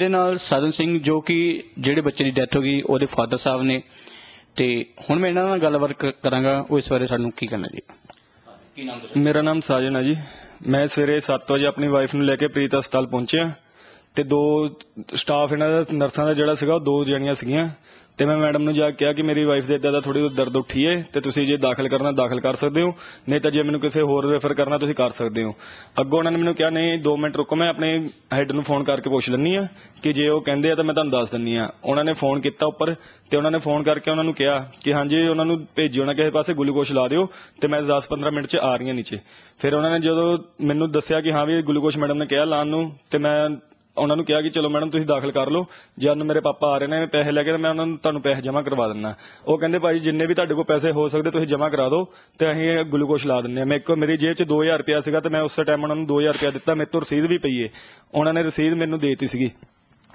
ਮੇਰੇ ਨਾਲ ਸਾਜਨ ਸਿੰਘ ਜੋ ਕਿ ਜਿਹੜੇ ਬੱਚੇ ਦੀ ਡੈਥ ਹੋ ਗਈ, ਉਹਦੇ ਫਾਦਰ ਸਾਹਿਬ ਨੇ ਤੇ ਹੁਣ ਮੈਂ ਇਹਨਾਂ ਨਾਲ ਗੱਲਬਾਤ ਕ- ਕਰਾਂਗਾ, ਉਹ ਇਸ ਬਾਰੇ ਸਾਨੂੰ ਕੀ ਕਰਨਾ ਜੀ? ਕੀ ਨਾਮ ਦੱਸੋ ਮੇਰਾ ਨਾਮ ਸਾਜਨ ਹੈ ਜੀ। ਮੈਂ ਸਵੇਰੇ 7 ਵਜੇ ਆਪਣੀ ਵਾਈਫ ਨੂੰ ਲੈ ਕੇ ਪ੍ਰੀਤ ਹਸਪਤਾਲ ਪਹੁੰਚਿਆ ਤੇ ਦੋ ਸਟਾਫ ਇਹਨਾਂ ਦਾ, ਨਰਸਾਂ ਦਾ ਜਿਹੜਾ ਸੀਗਾ, ਉਹ ਦੋ ਜਣੀਆਂ ਸੀਗੀਆਂ। ਤੇ ਮੈਂ ਮੈਡਮ ਨੂੰ ਜਾ ਕੇ ਕਿਹਾ ਕਿ ਮੇਰੀ ਵਾਈਫ ਦੇ ਇਦਾਂ ਦਾ ਥੋੜੀ ਦਰਦ ਉੱਠੀ ਏ ਤੇ ਤੁਸੀਂ ਜੇ ਦਾਖਲ ਕਰਨਾ, ਦਾਖਲ ਕਰ ਸਕਦੇ ਹੋ। ਨਹੀਂ ਤਾਂ ਜੇ ਮੈਨੂੰ ਕਿਸੇ ਹੋਰ ਰੈਫਰ ਕਰਨਾ, ਤੁਸੀਂ ਕਰ ਸਕਦੇ ਹੋ। ਅੱਗੋਂ ਉਹਨਾਂ ਨੇ ਮੈਨੂੰ ਕਿਹਾ, ਨਹੀਂ 2 ਮਿੰਟ ਰੁਕੋ, ਮੈਂ ਆਪਣੇ ਹੈੱਡ ਨੂੰ ਫੋਨ ਕਰਕੇ ਪੁੱਛ ਲੈਂਦੀ ਆ ਕਿ ਜੇ ਉਹ ਕਹਿੰਦੇ ਆ ਤਾਂ ਮੈਂ ਤੁਹਾਨੂੰ ਦੱਸ ਦਿੰਨੀ ਆ ਉਹਨਾਂ ਨੇ ਫੋਨ ਕੀਤਾ ਉੱਪਰ ਤੇ ਉਹਨਾਂ ਨੇ ਫੋਨ ਕਰਕੇ ਉਹਨਾਂ ਨੂੰ ਕਿਹਾ ਕਿ ਹਾਂਜੀ, ਉਹਨਾਂ ਨੂੰ ਭੇਜਿਓ ਨਾ ਕਿਸੇ ਪਾਸੇ ਗਲੂਕੋਸ਼ ਲਾ ਦਿਓ ਤੇ ਮੈਂ 10-15 ਮਿੰਟ 'ਚ ਆ ਰਹੀ ਹਾਂ ਨੀਚੇ। ਫਿਰ ਉਹਨਾਂ ਨੇ ਜਦੋਂ ਮੈਨੂੰ ਦੱਸਿਆ ਕਿ ਹਾਂ ਵੀ ਗਲੂਕੋਸ਼ ਮੈਡਮ ਨੇ ਕਿਹਾ ਲਾਉਣ ਨੂੰ ਤੇ ਮੈਂ ਉਹਨਾਂ ਨੂੰ ਕਿਹਾ ਕਿ ਚਲੋ ਮੈਡਮ ਤੁਸੀਂ ਦਾਖਲ ਕਰ ਲਓ। ਜਦ ਮੇਰੇ ਪਾਪਾ ਆ ਰਹੇ ਨੇ ਪੈਸੇ ਲੈ ਕੇ ਤੇ ਮੈਂ ਉਹਨਾਂ ਨੂੰ ਤੁਹਾਨੂੰ ਪੈਸੇ ਜਮ੍ਹਾਂ ਕਰਵਾ ਦਿੰਦਾ। ਉਹ ਕਹਿੰਦੇ ਭਾਈ ਜਿੰਨੇ ਵੀ ਤੁਹਾਡੇ ਕੋਲ ਪੈਸੇ ਹੋ ਸਕਦੇ ਤੁਸੀਂ ਜਮ੍ਹਾਂ ਕਰਾ ਦਿਓ ਤੇ ਅਸੀਂ ਗਲੂਕੋਸ਼ ਲਾ ਦਿੰਦੇ ਆ ਮੈਂ ਇੱਕ ਮੇਰੀ ਜੇਬ 'ਚ 2000 ਰੁਪਇਆ ਸੀਗਾ ਤੇ ਮੈਂ ਉਸ ਟਾਈਮ ਉਹਨਾਂ ਨੂੰ 2000 ਰੁਪਇਆ ਦਿੱਤਾ। ਮੇਰੇ ਤੋਂ ਰਸੀਦ ਵੀ ਪਈ ਏ। ਉਹਨਾਂ ਨੇ ਰਸੀਦ ਮੈਨੂੰ ਦੇਤੀ ਸੀਗੀ।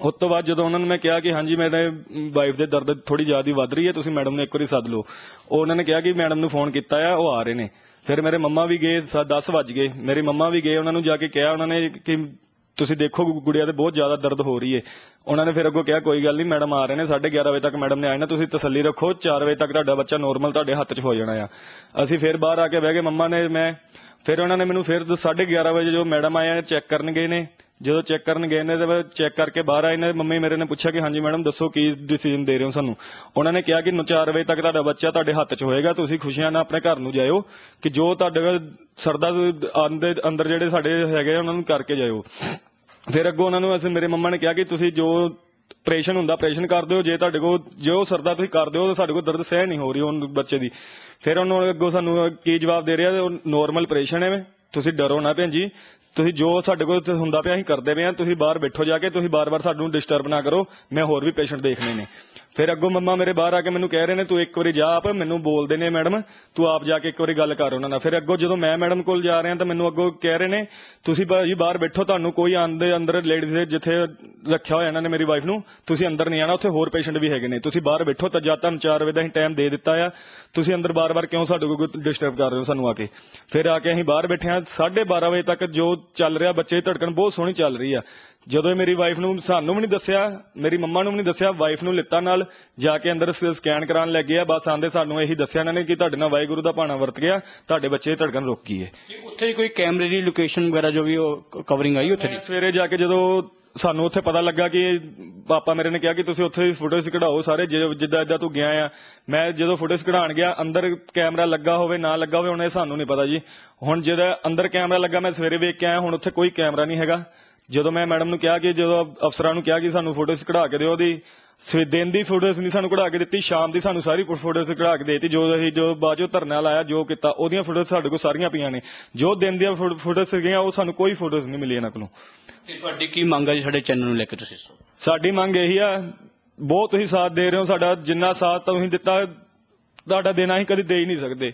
ਉਸ ਤੋਂ ਬਾਅਦ ਜਦੋਂ ਉਹਨਾਂ ਨੂੰ ਮੈਂ ਕਿਹਾ ਕਿ ਹਾਂਜੀ, ਮੇਰੇ ਵਾਈਫ ਦੇ ਦਰਦ ਥੋੜੀ ਜ਼ਿਆਦਾ ਵੱਧ ਰਹੀ ਹੈ, ਤੁਸੀਂ ਮੈਡਮ ਨੂੰ ਇੱਕ ਵਾਰੀ ਸੱਦ ਲਓ। ਉਹ ਉਹਨਾਂ ਨੇ ਕਿਹਾ ਕਿ ਮੈਡਮ ਨੂੰ ਫੋਨ ਕੀਤਾ ਆ, ਉਹ ਆ ਰਹੇ ਨੇ। ਫਿਰ ਮੇਰੇ ਮੰਮਾ ਵੀ ਗਏ 10 ਵੱਜ ਗਏ। ਮੇਰੇ ਮੰਮਾ ਵੀ ਗਏ, ਉਹਨਾਂ ਨੂੰ ਜਾ ਕੇ ਕਿਹਾ, ਉਹਨਾਂ ਨੇ ਕਿ ਤੁਸੀਂ ਦੇਖੋ ਗੁੜੀਆ ਤੇ ਬਹੁਤ ਜ਼ਿਆਦਾ ਦਰਦ ਹੋ ਰਹੀ ਹੈ ਉਹਨਾਂ ਨੇ ਫਿਰ ਅੱਗੋਂ ਕਿਹਾ, ਕੋਈ ਗੱਲ ਨਹੀਂ, ਮੈਡਮ ਆ ਰਹੇ ਨੇ 11:30 ਵਜੇ ਤੱਕ ਮੈਡਮ ਨੇ ਆਏ ਨਾ, ਤੁਸੀਂ ਤਸੱਲੀ ਰੱਖੋ 4 ਵਜੇ ਤੱਕ ਤੁਹਾਡਾ ਬੱਚਾ ਨੋਰਮਲ ਤੁਹਾਡੇ ਹੱਥ 'ਚ ਹੋ ਜਾਣਾ ਆ। ਅਸੀਂ ਫਿਰ ਬਾਹਰ ਆ ਕੇ ਬਹਿ ਗਏ, ਮੰਮਾ ਨੇ ਮੈਂ ਫਿਰ ਉਹਨਾਂ ਨੇ ਮੈਨੂੰ ਫਿਰ 11:30 ਵਜੇ ਜੋ ਮੈਡਮ ਆਏ ਚੈੱਕ ਕਰਨ ਗਏ ਨੇ। ਜਦੋਂ ਚੈੱਕ ਕਰਨ ਗਏ ਨੇ ਤੇ ਮੈਂ ਚੈੱਕ ਕਰਕੇ ਬਾਹਰ ਆਏ ਨੇ ਮੰਮੀ ਮੇਰੇ ਨੇ ਪੁੱਛਿਆ ਕਿ ਹਾਂਜੀ ਮੈਡਮ ਦੱਸੋ ਕੀ ਡਿਸੀਜਨ ਦੇ ਰਹੇ ਹੋ ਸਾਨੂੰ। ਉਹਨਾਂ ਨੇ ਕਿਹਾ ਕਿ 4 ਵਜੇ ਤੱਕ ਤੁਹਾਡਾ ਬੱਚਾ ਤੁਹਾਡੇ ਹੱਥ 'ਚ ਹੋਏਗਾ ਤੁਸੀਂ ਖੁਸ਼ੀਆਂ ਨਾਲ ਆਪਣੇ ਘਰ ਨੂੰ ਜਾਇਓ ਕਿ ਜੋ ਤੁਹਾਡੇ ਕੋਲ ਸਰਦਾ ਅੰਦਰ ਅੰਦਰ ਜਿਹੜੇ ਸਾਡੇ ਹੈਗੇ ਆ, ਉਹਨਾਂ ਨੂੰ ਕਰਕੇ ਜਾਇਓ। ਫਿਰ ਅੱਗੋਂ ਉਹਨਾਂ ਨੂੰ ਅਸੀਂ ਮੇਰੇ ਮੰਮਾ ਨੇ ਕਿਹਾ ਕਿ ਤੁਸੀਂ ਜੋ ਆਪਰੇਸ਼ਨ ਹੁੰਦਾ ਆਪਰੇਸ਼ਨ ਕਰ ਦਿਓ ਜੇ ਤੁਹਾਡੇ ਕੋਲ, ਜੋ ਸਰਦਾ ਤੁਸੀਂ ਕਰ ਦਿਓ ਤਾਂ ਸਾਡੇ ਕੋਲ ਦਰਦ ਸਹਿ ਨਹੀਂ ਹੋ ਰਹੀ ਉਹ ਬੱਚੇ ਦੀ। ਫਿਰ ਉਹਨਾਂ ਨੇ ਅੱਗੋਂ ਸਾਨੂੰ ਕੀ ਜਵਾਬ ਦੇ ਰਿਹਾ, ਉਹ ਨੋਰਮਲ ਆਪਰੇਸ਼ਨ ਹੈ ਤੁਸੀਂ ਡਰੋ ਨਾ ਭੈਣ ਜੀ। ਤੁਸੀਂ ਜੋ ਸਾਡੇ ਕੋਲ ਹੁੰਦਾ ਪਿਆ, ਅਸੀਂ ਕਰਦੇ ਪਏ ਆ ਤੁਸੀਂ ਬਾਹਰ ਬੈਠੋ ਜਾ ਕੇ, ਤੁਸੀਂ ਬਾਰ-ਬਾਰ ਸਾਨੂੰ ਡਿਸਟਰਬ ਨਾ ਕਰੋ। ਮੈਂ ਹੋਰ ਵੀ ਪੇਸ਼ੈਂਟ ਦੇਖਣੇ ਨੇ। ਫਿਰ ਅੱਗੋਂ ਮੰਮਾ ਮੇਰੇ ਬਾਹਰ ਆ ਕੇ ਮੈਨੂੰ ਕਹਿ ਰਹੇ ਨੇ, ਤੂੰ ਇੱਕ ਵਾਰੀ ਜਾ ਆਪ, ਮੈਨੂੰ ਬੋਲਦੇ ਨੇ ਮੈਡਮ, ਤੂੰ ਆਪ ਜਾ ਕੇ ਇੱਕ ਵਾਰੀ ਗੱਲ ਕਰ ਉਹਨਾਂ ਨਾਲ। ਫਿਰ ਅੱਗੋਂ ਜਦੋਂ ਮੈਂ ਮੈਡਮ ਕੋਲ ਜਾ ਰਿਹਾ ਤਾਂ ਮੈਨੂੰ ਅੱਗੋਂ ਕਹਿ ਰਹੇ ਨੇ, ਤੁਸੀਂ ਭਾਜੀ ਬਾਹਰ ਬੈਠੋ, ਤੁਹਾਨੂੰ ਕੋਈ ਆਂਦੇ ਅੰਦਰ ਲੇਡੀਜ਼ ਦੇ ਜਿੱਥੇ ਰੱਖਿਆ ਹੋਇਆ ਇਹਨਾਂ ਨੇ ਮੇਰੀ ਵਾਈਫ ਨੂੰ, ਤੁਸੀਂ ਅੰਦਰ ਨਹੀਂ ਆਣਾ ਉੱਥੇ ਹੋਰ ਪੇਸ਼ੈਂਟ ਵੀ ਹੈਗੇ ਨੇ। ਤੁਸੀਂ ਬਾਹਰ ਬੈਠੋ ਤਾਂ ਜਦ ਤੁਹਾਨੂੰ 4 ਵਜੇ ਦਾ ਅਸੀਂ ਟਾਈਮ ਦੇ ਦਿੱਤਾ ਆ। ਤੁਸੀਂ ਅੰਦਰ ਬਾਰ-ਬਾਰ ਕਿਉਂ ਸਾਡੇ ਕੋਲ ਡਿਸਟਰਬ ਕਰ ਰਹੇ ਹੋ ਸਾਨੂੰ ਆ ਕੇ? ਫਿਰ ਆ ਕੇ ਅਸੀਂ ਬਾਹਰ ਬੈਠੇ ਆ 12:30 ਵਜੇ ਤੱਕ ਜੋ ਚੱਲ ਰਿਹਾ, ਬੱਚੇ ਦੀ ਧੜਕਣ ਬਹੁਤ ਸੋਹਣੀ ਚੱਲ ਰਹੀ ਆ। ਜਦੋਂ ਇਹ ਮੇਰੀ ਵਾਈਫ ਨੂੰ ਸਾਨੂੰ ਵੀ ਨਹੀਂ ਦੱਸਿਆ ਮੇਰੀ ਮੰਮਾ ਨੂੰ ਵੀ ਨਹੀਂ ਦੱਸਿਆ ਵਾਈਫ ਨੂੰ ਲਿੱਤਾ ਨਾਲ ਜਾ ਕੇ ਅੰਦਰ ਸਕੈਨ ਕਰਾਉਣ ਲੱਗੇ ਆ ਬਸ ਆਂਦੇ ਸਾਨੂੰ ਇਹੀ ਦੱਸਿਆ ਇਹਨਾਂ ਨੇ ਕਿ ਤੁਹਾਡੇ ਨਾਲ ਵਾਹਿਗੁਰੂ ਦਾ ਭਾਣਾ ਵਰਤ ਗਿਆ ਤੁਹਾਡੇ ਬੱਚੇ ਦੀ ਧੜਕਣ ਰੁਕ ਗਈ ਹੈ ਉੱਥੇ ਕੋਈ ਕੈਮਰੇ ਦੀ ਲੋਕੇਸ਼ਨ ਵਗੈਰਾ ਜੋ ਵੀ ਉਹ ਕਵਰਿੰਗ ਆਈ ਉੱਥੇ ਦੀ? ਸਵੇਰੇ ਜਾ ਕੇ ਜਦੋਂ ਸਾਨੂੰ ਉੱਥੇ ਪਤਾ ਲੱਗਾ ਕਿ ਪਾਪਾ ਮੇਰੇ ਨੇ ਕਿਹਾ ਕਿ ਤੁਸੀਂ ਉੱਥੇ ਫੁਟੇਜ ਕਢਾਓ ਸਾਰੇ ਜਿੱਦਾਂ ਜਿੱਦਾਂ ਤੂੰ ਗਿਆ ਆ। ਮੈਂ ਜਦੋਂ ਫੁਟੇਜ ਕਢਾਣ ਗਿਆ ਅੰਦਰ ਕੈਮਰਾ ਲੱਗਾ ਹੋਵੇ ਨਾ ਲੱਗਾ ਹੋਵੇ ਹੁਣ ਇਹ ਸਾਨੂੰ ਨਹੀਂ ਪਤਾ ਜੀ। ਹੁਣ ਜਿਹੜਾ ਅੰਦਰ ਕੈਮਰਾ ਲੱਗਾ ਮੈਂ ਸਵੇਰੇ ਵੇਖ ਕੇ ਆਇਆ ਹੁਣ ਉੱਥੇ ਕੋਈ ਕੈਮਰਾ ਨਹੀਂ ਹੈਗਾ। ਜਦੋਂ ਮੈਂ ਮੈਡਮ ਨੂੰ ਕਿਹਾ ਕਿ ਜਦੋਂ ਅਫਸਰਾਂ ਨੂੰ ਕਿਹਾ ਕਿ ਸਾਨੂੰ ਫੋਟੋਜ਼ ਕਢਾ ਕੇ ਦਿਓ ਉਹਦੀ ਸਵੇ ਦਿਨ ਦੀ ਫੋਟੋਜ਼ ਨਹੀਂ ਸਾਨੂੰ ਕਢਾ ਕੇ ਦਿੱਤੀ ਸ਼ਾਮ ਦੀ ਸਾਨੂੰ ਸਾਰੀ ਫੋਟੋਜ਼ ਕਢਾ ਕੇ ਦੇਤੀ ਜੋ ਅਸੀਂ ਜੋ ਬਾਜੋ ਧਰਨਾ ਲਾਇਆ ਜੋ ਕੀਤਾ ਉਹਦੀਆਂ ਫੋਟੋਜ਼ ਸਾਡੇ ਕੋਲ ਸਾਰੀਆਂ ਪਈਆਂ ਨੇ। ਜੋ ਦਿਨ ਦੀਆਂ ਫੋਟੋਜ਼ ਸੀਗੀਆਂ ਉਹ ਸਾਨੂੰ ਕੋਈ ਫੋਟੋਜ਼ ਨਹੀਂ ਮਿਲੀ ਇਹਨਾਂ ਕੋਲੋਂ। ਤੇ ਤੁਹਾਡੀ ਕੀ ਮੰਗ ਹੈ ਜੀ ਸਾਡੇ ਚੈਨਲ ਨੂੰ ਲੈ ਕੇ ਤੁਸੀਂ? ਸਾਡੀ ਮੰਗ ਇਹੀ ਆ ਬਹੁਤ ਤੁਸੀਂ ਸਾਥ ਦੇ ਰਹੇ ਹੋ ਸਾਡਾ ਜਿੰਨਾ ਸਾਥ ਤੁਸੀਂ ਦਿੱਤਾ ਤੁਹਾਡਾ ਦੇਣਾ ਅਸੀਂ ਕਦੀ ਦੇ ਹੀ ਨਹੀਂ ਸਕਦੇ।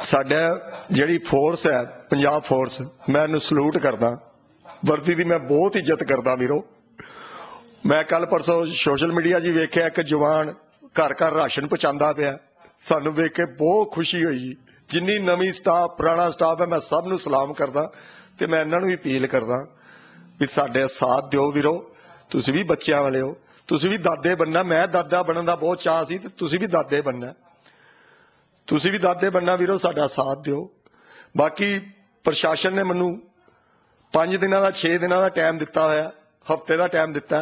ਸਾਡਾ ਜਿਹੜੀ ਫੋਰਸ ਹੈ ਪੰਜਾਬ ਫੋਰਸ ਮੈਂ ਇਹਨੂੰ ਸਲੂਟ ਕਰਦਾ। ਵਰਦੀ ਦੀ ਮੈਂ ਬਹੁਤ ਇੱਜ਼ਤ ਕਰਦਾ ਵੀਰੋ। ਮੈਂ ਕੱਲ ਪਰਸੋਂ ਸੋਸ਼ਲ ਮੀਡੀਆ 'ਚ ਵੇਖਿਆ, ਇੱਕ ਜਵਾਨ ਘਰ ਘਰ ਰਾਸ਼ਨ ਪਹੁੰਚਾਉਂਦਾ ਪਿਆ। ਸਾਨੂੰ ਵੇਖ ਕੇ ਬਹੁਤ ਖੁਸ਼ੀ ਹੋਈ ਜਿੰਨੀ ਨਵੀਂ ਸਟਾਫ ਪੁਰਾਣਾ ਸਟਾਫ ਹੈ, ਮੈਂ ਸਭ ਨੂੰ ਸਲਾਮ ਕਰਦਾ ਤੇ ਮੈਂ ਇਹਨਾਂ ਨੂੰ ਵੀ ਅਪੀਲ ਕਰਦਾ ਵੀ ਸਾਡੇ ਸਾਥ ਦਿਓ ਵੀਰੋ। ਤੁਸੀਂ ਵੀ ਬੱਚਿਆਂ ਵਾਲੇ ਹੋ। ਤੁਸੀਂ ਵੀ ਦਾਦੇ ਬੰਨਾ। ਮੈਂ ਦਾਦਾ ਬਣਨ ਦਾ ਬਹੁਤ ਚਾਹ ਸੀ ਤੇ ਤੁਸੀਂ ਵੀ ਦਾਦੇ ਬੰਨਾ। ਤੁਸੀਂ ਵੀ ਦਾਦੇ ਬੰਨਾ ਵੀਰੋ, ਸਾਡਾ ਸਾਥ ਦਿਓ। ਬਾਕੀ ਪ੍ਰਸ਼ਾਸਨ ਨੇ ਮੈਨੂੰ 5 ਦਿਨਾਂ ਦਾ 6 ਦਿਨਾਂ ਦਾ ਟਾਈਮ ਦਿੱਤਾ ਹੋਇਆ, ਹਫ਼ਤੇ ਦਾ ਟਾਈਮ ਦਿੱਤਾ।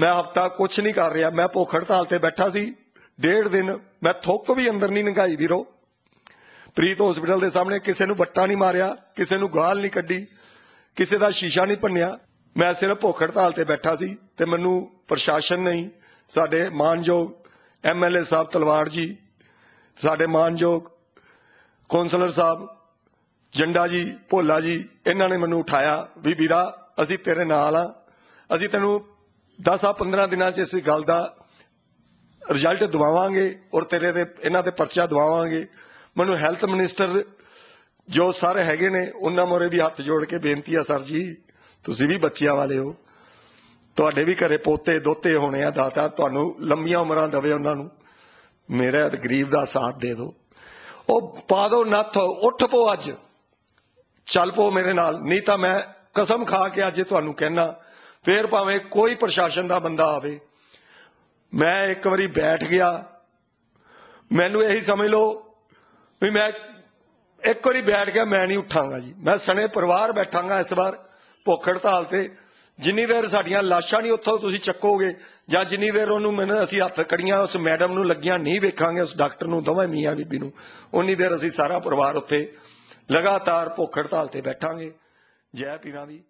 ਮੈਂ ਹਫਤਾ ਕੁਝ ਨਹੀਂ ਕਰ ਰਿਹਾ। ਮੈਂ ਭੁੱਖ ਹੜਤਾਲ ਤੇ ਬੈਠਾ ਸੀ। ਡੇਢ ਦਿਨ ਮੈਂ ਥੁੱਕ ਵੀ ਅੰਦਰ ਨਹੀਂ ਲੰਘਾਈ ਵੀਰੋ। ਪ੍ਰੀਤ ਹਸਪੀਟਲ ਦੇ ਸਾਹਮਣੇ ਕਿਸੇ ਨੂੰ ਵੱਟਾ ਨਹੀਂ ਮਾਰਿਆ, ਕਿਸੇ ਨੂੰ ਗਾਲ ਨਹੀਂ ਕੱਢੀ, ਕਿਸੇ ਦਾ ਸ਼ੀਸ਼ਾ ਨਹੀਂ ਭੰਨਿਆ। ਮੈਂ ਸਿਰਫ ਭੁੱਖ ਹੜਤਾਲ ਤੇ ਬੈਠਾ ਸੀ ਤੇ ਮੈਨੂੰ ਪ੍ਰਸ਼ਾਸਨ ਨਹੀਂ ਸਾਡੇ ਮਾਨਯੋਗ ਐਮਐਲਏ ਸਾਹਿਬ ਤਲਵਾੜ ਜੀ, ਸਾਡੇ ਮਾਨਯੋਗ ਕੌਂਸਲਰ ਸਾਹਿਬ ਜੰਡਾ ਜੀ, ਭੋਲਾ ਜੀ, ਇਹਨਾਂ ਨੇ ਮੈਨੂੰ ਉਠਾਇਆ, ਵੀ ਵੀਰਾ, ਅਸੀਂ ਤੇਰੇ ਨਾਲ ਆ। ਅਸੀਂ ਤੈਨੂੰ 10 ਆ 15 ਦਿਨਾਂ 'ਚ ਇਸ ਗੱਲ ਦਾ ਰਿਜ਼ਲਟ ਦਵਾਵਾਂਗੇ ਔਰ ਤੇਰੇ ਦੇ ਇਹਨਾਂ ਤੇ ਪਰਚਾ ਦਵਾਵਾਂਗੇ। ਮੈਨੂੰ ਹੈਲਥ ਮਿਨਿਸਟਰ ਜੋ ਸਰ ਹੈਗੇ ਨੇ, ਉਹਨਾਂ ਮੋਰੇ ਵੀ ਹੱਥ ਜੋੜ ਕੇ ਬੇਨਤੀ ਆ ਸਰ ਜੀ, ਤੁਸੀਂ ਵੀ ਬੱਚਿਆਂ ਵਾਲੇ ਹੋ। ਤੁਹਾਡੇ ਵੀ ਘਰੇ ਪੋਤੇ, ਦੋਤੇ ਹੋਣੇ ਆ, ਦਾਤਾ, ਤੁਹਾਨੂੰ ਲੰਮੀਆਂ ਉਮਰਾਂ ਦੇਵੇ ਉਹਨਾਂ ਨੂੰ। ਮੇਰੇ ਗਰੀਬ ਦਾ ਸਾਥ ਦੇ ਦਿਓ। ਉਹ ਪਾ ਦੋ ਨੱਥ, ਉੱਠ ਪੋ ਅੱਜ। ਚੱਲ ਪੋ ਮੇਰੇ ਨਾਲ, ਨਹੀਂ ਤਾਂ ਮੈਂ ਕਸਮ ਖਾ ਕੇ ਅੱਜ ਤੁਹਾਨੂੰ ਕਹਿਣਾ ਫੇਰ ਭਾਵੇਂ ਕੋਈ ਪ੍ਰਸ਼ਾਸਨ ਦਾ ਬੰਦਾ ਆਵੇ। ਮੈਂ ਇੱਕ ਵਾਰੀ ਬੈਠ ਗਿਆ। ਮੈਨੂੰ ਇਹੀ ਸਮਝ ਲਓ ਵੀ ਮੈਂ ਇੱਕ ਵਾਰੀ ਬੈਠ ਗਿਆ, ਮੈਂ ਨਹੀਂ ਉੱਠਾਂਗਾ ਜੀ। ਮੈਂ ਸਣੇ ਪਰਿਵਾਰ ਬੈਠਾਂਗਾ ਇਸ ਵਾਰ ਭੁੱਖ ਹੜਤਾਲ ਤੇ। ਜਿੰਨੀ ਦੇਰ ਸਾਡੀਆਂ ਲਾਸ਼ਾਂ ਨਹੀਂ ਉੱਥੋਂ ਤੁਸੀਂ ਚੱਕੋਗੇ, ਜਾਂ ਜਿੰਨੀ ਦੇਰ ਉਹਨੂੰ ਮੈਨੂੰ ਅਸੀਂ ਹੱਥ ਕੜੀਆਂ, ਉਸ ਮੈਡਮ ਨੂੰ ਲੱਗੀਆਂ ਨਹੀਂ ਵੇਖਾਂਗੇ, ਉਸ ਡਾਕਟਰ ਨੂੰ, ਦੋਵੇਂ ਮੀਆਂ ਬੀਬੀ ਨੂੰ, ਉਨੀ ਦੇਰ ਅਸੀਂ ਸਾਰਾ ਪਰਿਵਾਰ ਉੱਥੇ ਲਗਾਤਾਰ ਭੁੱਖ ਹੜਤਾਲ ਤੇ ਬੈਠਾਂਗੇ ਜੈ ਪੀਰਾਂ ਦੀ।